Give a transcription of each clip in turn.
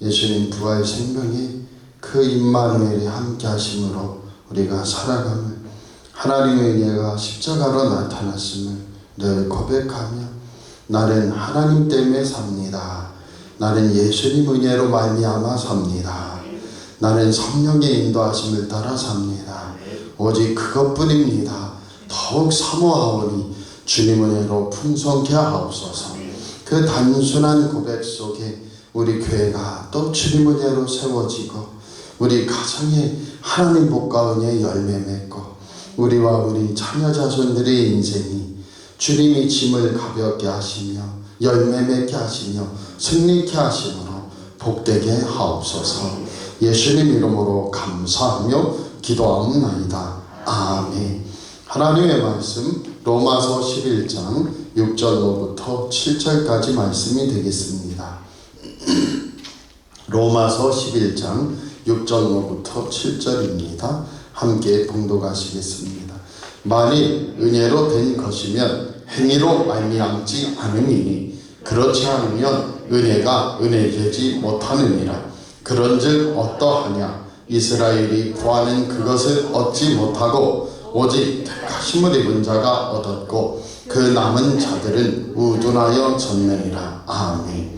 예수님 부활 생명이 그 임마누엘이 함께 하심으로 우리가 살아감을 하나님의 은혜가 십자가로 나타났음을 늘 고백하며 나는 하나님 때문에 삽니다. 나는 예수님 은혜로 말미암아 삽니다. 나는 성령의 인도하심을 따라 삽니다. 오직 그것뿐입니다. 더욱 사모하오니 주님 은혜로 풍성케 하옵소서. 그 단순한 고백 속에 우리 교회가 또 주님 은혜로 세워지고 우리 가정에 하나님 복과 은혜 열매 맺고 우리와 우리 자녀 자손들의 인생이 주님이 짐을 가볍게 하시며 열매 맺게 하시며 승리케 하심으로 복되게 하옵소서. 예수님 이름으로 감사하며 기도하옵나이다. 아멘. 하나님의 말씀 로마서 11장 6절로부터 7절까지 말씀이 되겠습니다 로마서 11장 6절로부터 7절입니다. 함께 봉독하시겠습니다. 만일 은혜로 된 것이면 행위로 말미암지 않으니 그렇지 않으면 은혜가 은혜되지 못하느니라. 그런즉 어떠하냐 이스라엘이 구하는 그것을 얻지 못하고 오직 택하심을 입은 자가 얻었고 그 남은 자들은 우둔하여 졌느니라. 아멘.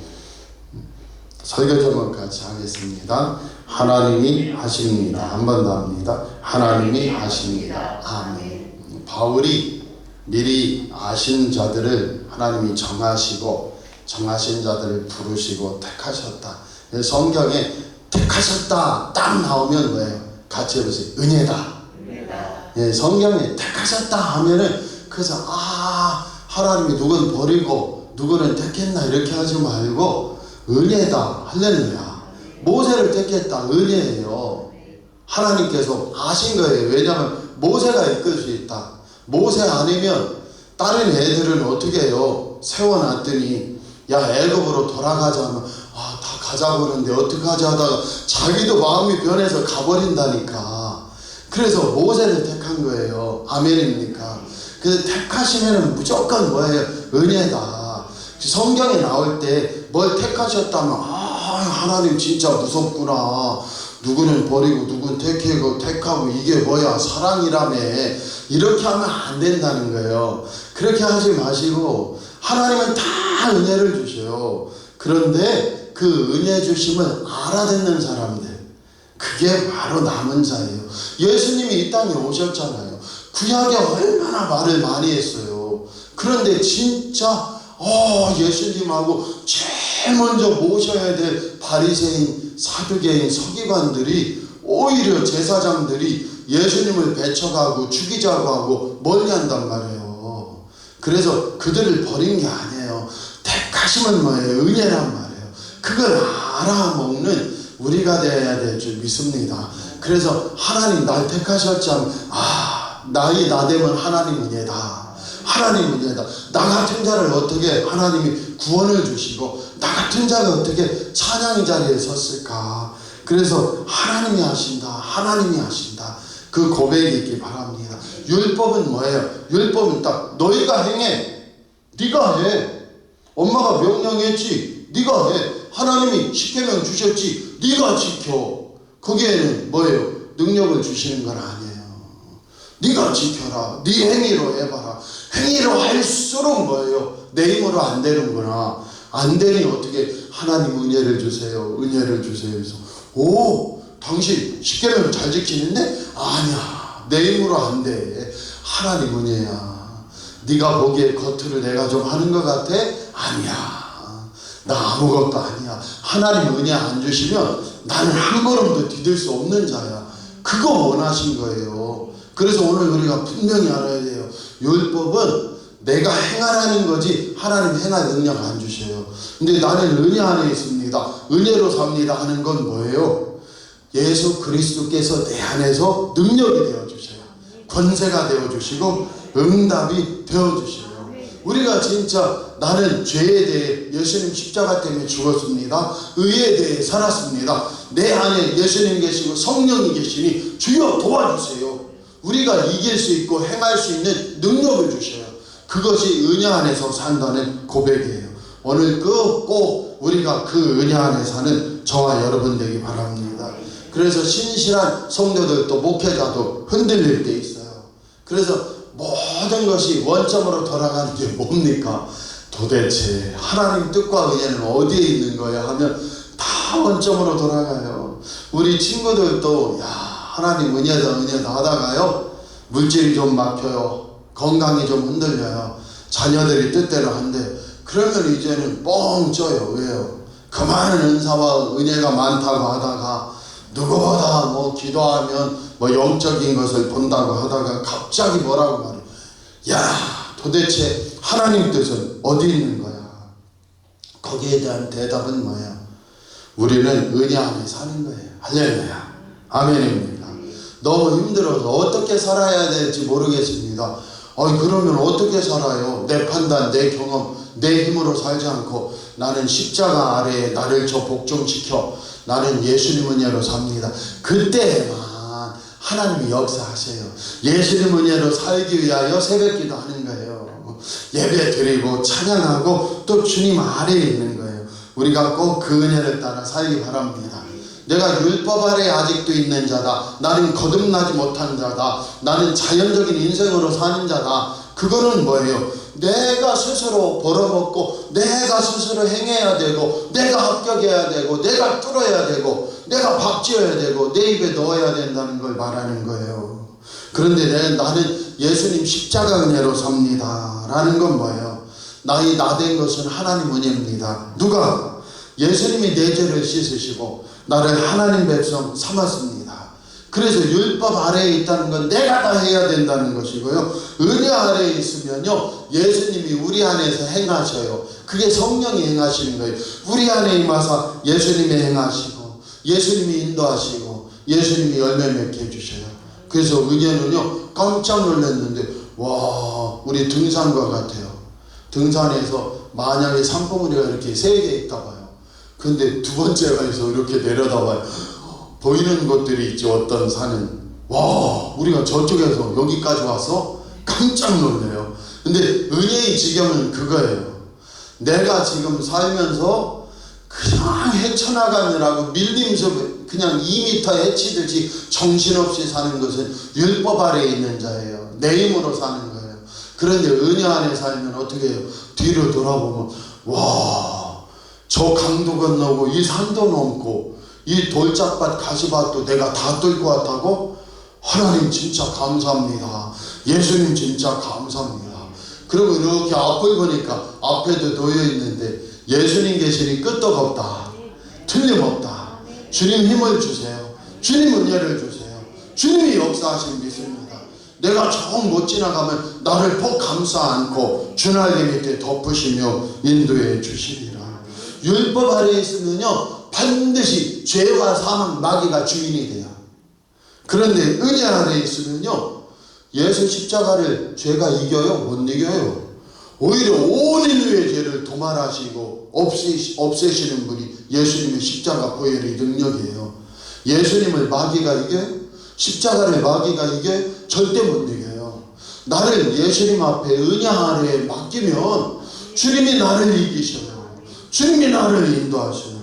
설교 제목 같이 하겠습니다. 하나님이 하십니다. 한 번 더 합니다. 하나님이 하십니다. 아멘. 바울이 미리 아신 자들을 하나님이 정하시고 정하신 자들을 부르시고 택하셨다. 성경에 택하셨다 딱 나오면 뭐예요? 같이 해보세요. 은혜다. 예, 성경에 택하셨다 하면은 그래서 아 하나님이 누군 버리고 누구는 택했나 이렇게 하지 말고 은혜다 할렐루야. 모세를 택했다 은혜예요. 하나님께서 아신 거예요. 왜냐하면 모세가 이끌 수 있다. 모세 아니면 다른 애들은 어떻게 해요? 세워놨더니 야 애굽으로 돌아가자. 하면 아 다 가자고 그러는데 어떡하지 하다가 자기도 마음이 변해서 가버린다니까. 그래서 모세를 택한 거예요. 아멘입니까? 그래서 택하시면 무조건 뭐예요? 은혜다. 성경에 나올 때 뭘 택하셨다면 아 하나님 진짜 무섭구나. 누구는 버리고 누구는 택하고 택하고 이게 뭐야 사랑이라며. 이렇게 하면 안 된다는 거예요. 그렇게 하지 마시고 하나님은 다 은혜를 주셔요. 그런데 그 은혜 주심을 알아듣는 사람들 그게 바로 남은 자예요. 예수님이 이 땅에 오셨잖아요. 구약에 얼마나 말을 많이 했어요. 그런데 진짜 어, 예수님하고 제일 먼저 모셔야 될 바리새인, 사두개인, 서기관들이 오히려 제사장들이 예수님을 배척하고 죽이자고 하고 멀리 한단 말이에요. 그래서 그들을 버린 게 아니에요. 택하시면 뭐예요? 은혜란 말이에요. 그걸 알아먹는 우리가 되어야 될 줄 믿습니다. 그래서 하나님 날 택하셨자면 아 나이 나 되면 하나님 은혜다. 하나님 은혜다. 나 같은 자를 어떻게 하나님이 구원을 주시고 나 같은 자가 어떻게 찬양의 자리에 섰을까? 그래서 하나님이 하신다. 하나님이 하신다. 그 고백이 있기 바랍니다. 율법은 뭐예요? 율법은 딱 너희가 행해. 네가 해. 엄마가 명령했지. 네가 해. 하나님이 십계명 주셨지. 네가 지켜. 거기에는 뭐예요? 능력을 주시는 건 아니에요. 네가 지켜라. 네 행위로 해봐라. 행위로 할수록 뭐예요? 내 힘으로 안 되는구나. 안 되니 어떻게 하나님 은혜를 주세요. 은혜를 주세요. 그래서 오 당신 십계명을 잘 지키는데 아니야. 내 힘으로 안 돼. 하나님 은혜야. 네가 보기에 겉으로 내가 좀 하는 것 같아? 아니야. 나 아무것도 아니야. 하나님 은혜 안 주시면 나는 한 걸음도 디딜 수 없는 자야. 그거 원하신 거예요. 그래서 오늘 우리가 분명히 알아야 돼요. 율법은 내가 행하라는 거지 하나님 행할 능력 안 주셔요. 근데 나는 은혜 안에 있습니다. 은혜로 삽니다 하는 건 뭐예요? 예수 그리스도께서 내 안에서 능력이 되어 주셔요. 권세가 되어 주시고 응답이 되어 주셔요. 우리가 진짜 나는 죄에 대해 예수님 십자가 때문에 죽었습니다. 의에 대해 살았습니다. 내 안에 예수님 계시고 성령이 계시니 주여 도와주세요. 우리가 이길 수 있고 행할 수 있는 능력을 주셔요. 그것이 은혜 안에서 산다는 고백이에요. 오늘 그꼭 우리가 그 은혜 안에 사는 저와 여러분 되기 바랍니다. 그래서 신실한 성도들도 목회자도 흔들릴 때 있어요. 그래서 모든 것이 원점으로 돌아가는 게 뭡니까? 도대체 하나님 뜻과 은혜는 어디에 있는 거야 하면 다 원점으로 돌아가요. 우리 친구들도 야 하나님 은혜다 은혜다 하다가요 물질이 좀 막혀요. 건강이 좀 흔들려요. 자녀들이 뜻대로 한대. 그러면 이제는 뻥 쪄요. 왜요? 그 많은 은사와 은혜가 많다고 하다가 누구보다 뭐 기도하면 뭐 영적인 것을 본다고 하다가 갑자기 뭐라고 말해. 야 도대체 하나님 뜻은 어디 있는 거야? 거기에 대한 대답은 뭐야? 우리는 은혜 안에 사는 거예요. 할렐루야. 아멘입니다. 너무 힘들어서 어떻게 살아야 될지 모르겠습니다. 어이 그러면 어떻게 살아요? 내 판단, 내 경험, 내 힘으로 살지 않고 나는 십자가 아래에 나를 저 복종시켜 나는 예수님 은혜로 삽니다. 그때만 하나님이 역사하세요. 예수님 은혜로 살기 위하여 새벽기도 하는 거예요. 예배 드리고 찬양하고 또 주님 아래에 있는 거예요. 우리가 꼭 그 은혜를 따라 살기 바랍니다. 내가 율법 아래 아직도 있는 자다. 나는 거듭나지 못한 자다. 나는 자연적인 인생으로 사는 자다. 그거는 뭐예요? 내가 스스로 벌어먹고 내가 스스로 행해야 되고 내가 합격해야 되고 내가 뚫어야 되고 내가 밥 지어야 되고 내 입에 넣어야 된다는 걸 말하는 거예요. 그런데 내, 나는 예수님 십자가 은혜로 삽니다. 라는 건 뭐예요? 나의 나된 것은 하나님 은혜입니다. 누가? 예수님이 내 죄를 씻으시고 나를 하나님 백성 삼았습니다. 그래서 율법 아래에 있다는 건 내가 다 해야 된다는 것이고요. 은혜 아래에 있으면요. 예수님이 우리 안에서 행하셔요. 그게 성령이 행하시는 거예요. 우리 안에 임하사 예수님이 행하시고 예수님이 인도하시고 예수님이 열매 맺게 해주셔요. 그래서 은혜는요. 깜짝 놀랐는데 와 우리 등산과 같아요. 등산에서 만약에 산봉우리가 이렇게 세 개 있다 봐요. 근데 두 번째 가서 이렇게 내려다봐요. 보이는 곳들이 있죠. 어떤 산은 와 우리가 저쪽에서 여기까지 와서 깜짝 놀래요. 근데 은혜의 지경은 그거예요. 내가 지금 살면서 그냥 헤쳐나가느라고 밀림숲 그냥 2미터 헤치듯이 정신없이 사는 것은 율법 아래에 있는 자예요. 내 힘으로 사는 거예요. 그런데 은혜 안에 살면 어떻게 해요? 뒤로 돌아보면 와 저 강도 건너고 이 산도 넘고 이 돌짝밭 가시밭도 내가 다 뚫고 왔다고 하나님 진짜 감사합니다. 예수님 진짜 감사합니다. 그리고 이렇게 앞을 보니까 앞에도 놓여 있는데 예수님 계시니 끄떡 없다. 틀림없다. 주님 힘을 주세요. 주님 은혜를 주세요. 주님이 역사하신 믿습니다. 내가 조금 못 지나가면 나를 폭 감싸 안고 주날개 밑에 덮으시며 인도해 주시리라. 율법 아래에 있으면요 반드시 죄와 사망 마귀가 주인이 돼요. 그런데 은혜 아래에 있으면요 예수 십자가를 죄가 이겨요? 못 이겨요. 오히려 온 인류의 죄를 도말하시고 없애, 없애시는 분이 예수님의 십자가 보혈의 능력이에요. 예수님을 마귀가 이겨요? 십자가를 마귀가 이겨요? 절대 못 이겨요. 나를 예수님 앞에 은혜 아래에 맡기면 주님이 나를 이기셔요. 주님이 나를 인도하셔요.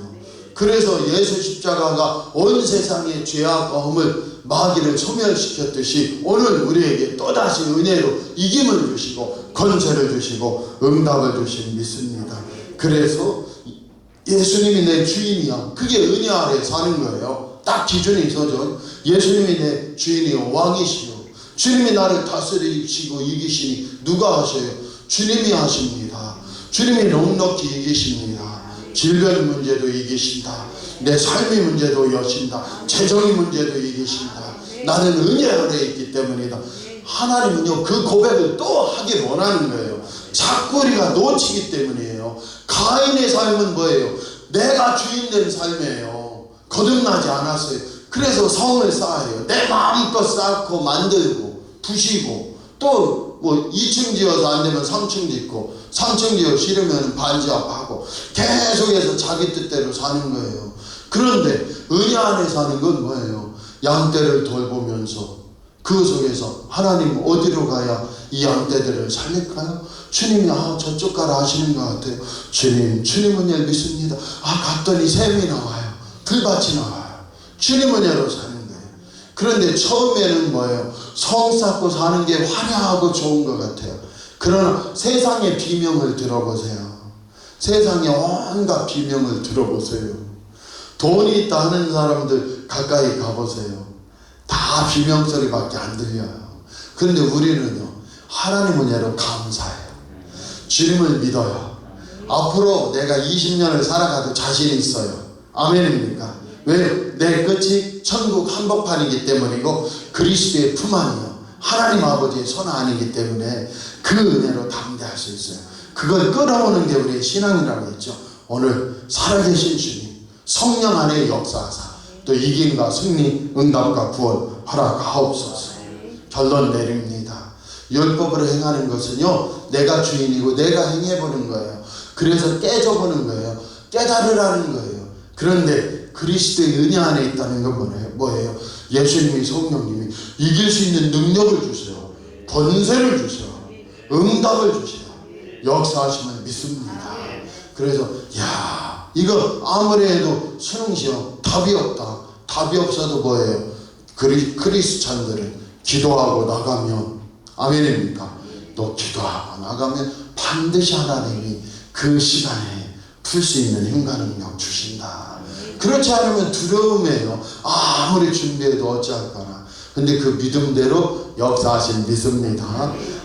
그래서 예수 십자가가 온 세상의 죄와 검을 마귀를 소멸시켰듯이 오늘 우리에게 또다시 은혜로 이김을 주시고 건설을 주시고 응답을 주신 믿습니다. 그래서 예수님이 내 주인이야. 그게 은혜 아래 사는 거예요. 딱 기준이 있어죠. 예수님이 내 주인이요 왕이시요. 주님이 나를 다스리시고 이기시니 누가 하셔요? 주님이 하십니다. 주님이 넉넉히 이기십니다. 질병 문제도 이기신다. 내 삶의 문제도 여신다. 재정의 문제도 이기신다. 나는 은혜 아래 있기 때문이다. 하나님은요 그 고백을 또 하길 원하는 거예요. 자꾸 우리가 놓치기 때문이에요. 가인의 삶은 뭐예요? 내가 주인된 삶이에요. 거듭나지 않았어요. 그래서 성을 쌓아요. 내 마음껏 쌓고 만들고 부시고 또 뭐 2층 지어서 안 되면 3층 짓고 3층 지어 싫으면 반지하고 계속해서 자기 뜻대로 사는 거예요. 그런데 은혜 안에 사는 건 뭐예요? 양떼를 돌보면서 그 속에서 하나님 어디로 가야 이 양떼들을 살릴까요? 주님이 아 저쪽 가라 하시는 것 같아요. 주님, 주님 은혜 믿습니다. 아 갔더니 샘이 나와요. 들밭이 나와요. 주님 은혜로 사는. 그런데 처음에는 뭐예요? 성 쌓고 사는 게 화려하고 좋은 것 같아요. 그러나 세상의 비명을 들어보세요. 세상의 온갖 비명을 들어보세요. 돈이 있다 하는 사람들 가까이 가보세요. 다 비명소리밖에 안 들려요. 그런데 우리는요, 하나님 은혜로 감사해요. 주님을 믿어요. 앞으로 내가 20년을 살아가도 자신 있어요. 아멘입니까? 왜? 내 끝이 천국 한복판이기 때문이고 그리스도의 품 안이요. 하나님 아버지의 손 안이기 때문에 그 은혜로 담대할 수 있어요. 그걸 끌어오는 게 우리의 신앙이라고 했죠. 오늘 살아계신 주님, 성령 안에 역사하사 또 이김과 승리, 응답과 구원 허락하옵소서. 결론 내립니다. 율법으로 행하는 것은요, 내가 주인이고 내가 행해보는 거예요. 그래서 깨져보는 거예요. 깨달으라는 거예요. 그런데 그리스도의 은혜 안에 있다는 건 뭐예요? 예수님이 성령님이 이길 수 있는 능력을 주세요. 권세를 주세요. 응답을 주세요. 역사하시면 믿습니다. 그래서 야 이거 아무리 해도 수능 시험 답이 없다. 답이 없어도 뭐예요? 그리, 크리스찬들은 기도하고 나가면 아멘입니까? 또 기도하고 나가면 반드시 하나님이 그 시간에 풀 수 있는 힘과 능력 주신다. 그렇지 않으면 두려움이에요. 아무리 준비해도 어찌할까나. 근데 그 믿음대로 역사하신 믿습니다.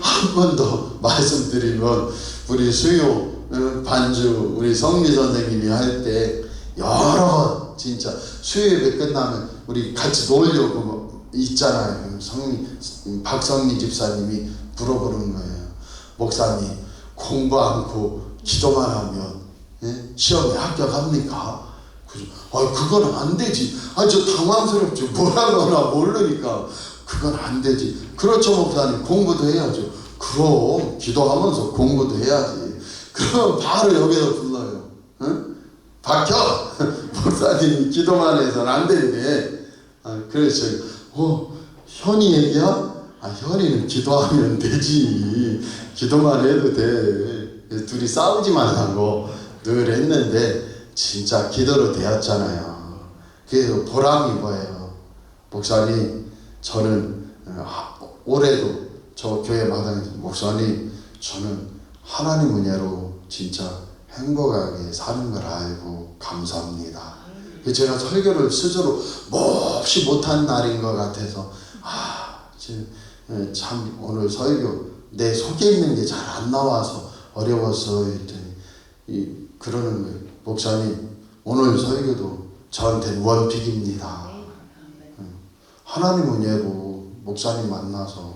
한 번 더 말씀드리면 우리 수요 어, 반주 우리 성미 선생님이 할 때 여러 진짜 수요 예배 끝나면 우리 같이 놀려고 뭐 있잖아요. 성미 박성미 집사님이 물어보는 거예요. 목사님 공부 않고 기도만 하면 예? 시험에 합격합니까? 아, 그건 안 되지. 아, 저 당황스럽죠. 뭐라거나 모르니까. 그건 안 되지. 그렇죠, 목사님. 공부도 해야죠. 그럼, 기도하면서 공부도 해야지. 그럼 바로 여기서 불러요. 응? 박혀! 목사님이 기도만 해서는 안 되는데. 아, 그래서, 제가, 어, 현이 얘기야? 아, 현이는 기도하면 되지. 기도만 해도 돼. 둘이 싸우지 말라고 늘 했는데, 진짜 기도로 되었잖아요. 그래서 보람이 뭐예요? 목사님, 저는 어, 하- 올해도 저 교회 마당에서 목사님, 저는 하나님 은혜로 진짜 행복하게 사는 걸 알고 감사합니다. 그래서 제가 설교를 스스로 몹시 못한 날인 것 같아서 아, 지- 예, 참 오늘 설교 내 속에 있는 게 잘 안 나와서 어려워서 했더니 이 그러는 거예요. 목사님 오늘 설교도 저한테는 원픽입니다. 음, 하나님 은혜로 목사님 만나서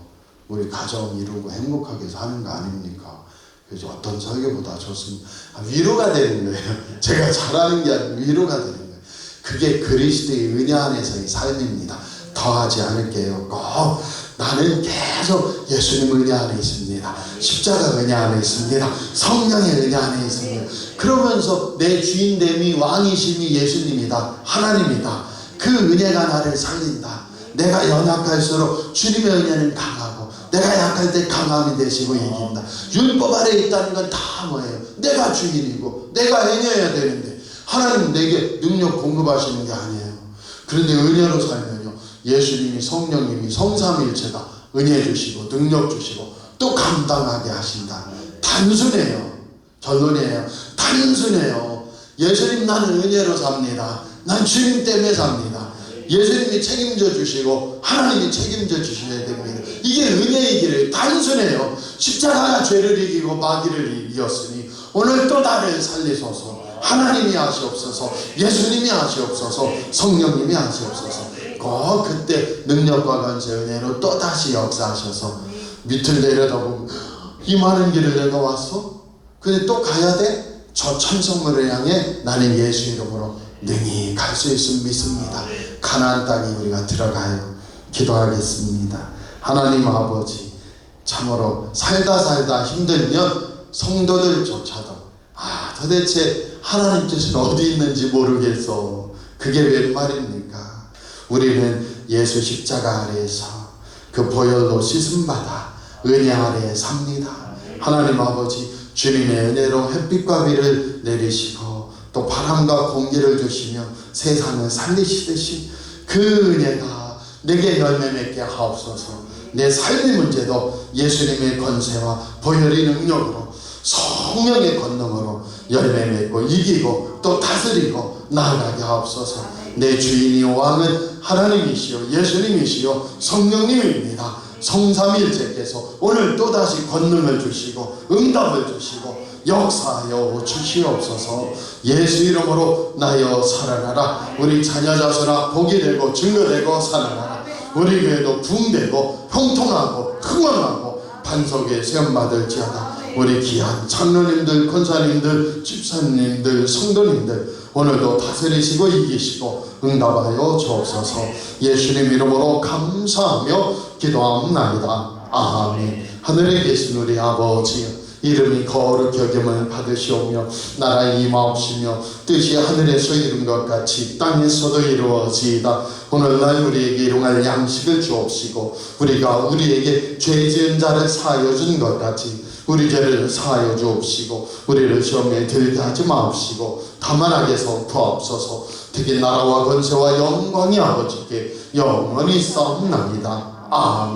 우리 가정 이루고 행복하게 사는 거 아닙니까? 그래서 어떤 설교보다 좋습니다. 아, 위로가 되는 거예요. 제가 잘하는 게 아니고 위로가 되는 거예요. 그게 그리스도의 은혜 안에서의 삶입니다. 더하지 않을게요. 꼭 나는 계속 예수님 은혜 안에 있습니다. 십자가 은혜 안에 있습니다. 성령의 은혜 안에 있습니다. 그러면서 내 주인됨이 왕이심이 예수님이다. 하나님이다. 그 은혜가 나를 살린다. 내가 연약할수록 주님의 은혜는 강하고 내가 약할 때 강함이 되시고 이긴다. 율법 아래 있다는 건 다 뭐예요? 내가 주인이고 내가 행해야 되는데 하나님 내게 능력 공급하시는 게 아니에요. 그런데 은혜로 살면요. 예수님이 성령님이 성삼일체가 은혜 주시고 능력 주시고 또 감당하게 하신다. 단순해요. 결론이에요. 단순해요. 예수님 나는 은혜로 삽니다. 난 주님 때문에 삽니다. 예수님이 책임져 주시고 하나님이 책임져 주셔야 됩니다. 이게 은혜의 길이에요. 단순해요. 십자가가 죄를 이기고 마귀를 이겼으니 오늘 또 나를 살리소서. 하나님이 하시옵소서. 예수님이 하시옵소서. 성령님이 하시옵소서. 꼭 그때 능력과 관세 은혜로 또 다시 역사하셔서 밑을 내려다보면 이 많은 길을 내가 왔어? 근데 또 가야 돼? 저 천성물을 향해 나는 예수 이름으로 능히 갈 수 있음 믿습니다. 가나안 땅에 우리가 들어가요. 기도하겠습니다. 하나님 아버지 참으로 살다 살다 힘들면 성도들조차도 아 도대체 하나님 뜻은 어디 있는지 모르겠어. 그게 웬 말입니까? 우리는 예수 십자가 아래에서 그 보혈로 씻음받아 은혜 아래 삽니다. 하나님 아버지 주님의 은혜로 햇빛과 비를 내리시고 또 바람과 공기를 주시며 세상을 살리시듯이 그 은혜가 내게 열매 맺게 하옵소서 내 삶의 문제도 예수님의 권세와 보혈의 능력으로 성령의 권능으로 열매 맺고 이기고 또 다스리고 나아가게 하옵소서 내 주인이 왕은 하나님이시요 예수님이시요 성령님입니다. 성삼일체께서 오늘 또다시 권능을 주시고 응답을 주시고 역사하여 주시옵소서. 예수 이름으로 나여 살아나라. 우리 자녀 자손아 복이 되고 증거되고 살아나라. 우리 교회도 붕되고 형통하고 흥원하고 반석에 세움받을지어다. 우리 귀한 장로님들 권사님들 집사님들 성도님들 오늘도 다스리시고 이기시고 응답하여 주옵소서. 예수님 이름으로 감사하며 기도합나이다. 아멘. 하늘에 계신 우리 아버지 이름이 거룩히 여김을 받으시오며 나라의 임하옵시며 뜻이 하늘에서 이룬 것 같이 땅에서도 이루어지이다. 오늘날 우리에게 일용할 양식을 주옵시고 우리가 우리에게 죄 지은 자를 사하여 준 것 같이 우리 죄를 사하여 주옵시고 우리를 시험에 들게 하지 마옵시고 다만 악에서 구하옵소서. 특히 나라와 권세와 영광이 아버지께 영원히 싸움납니다. 아멘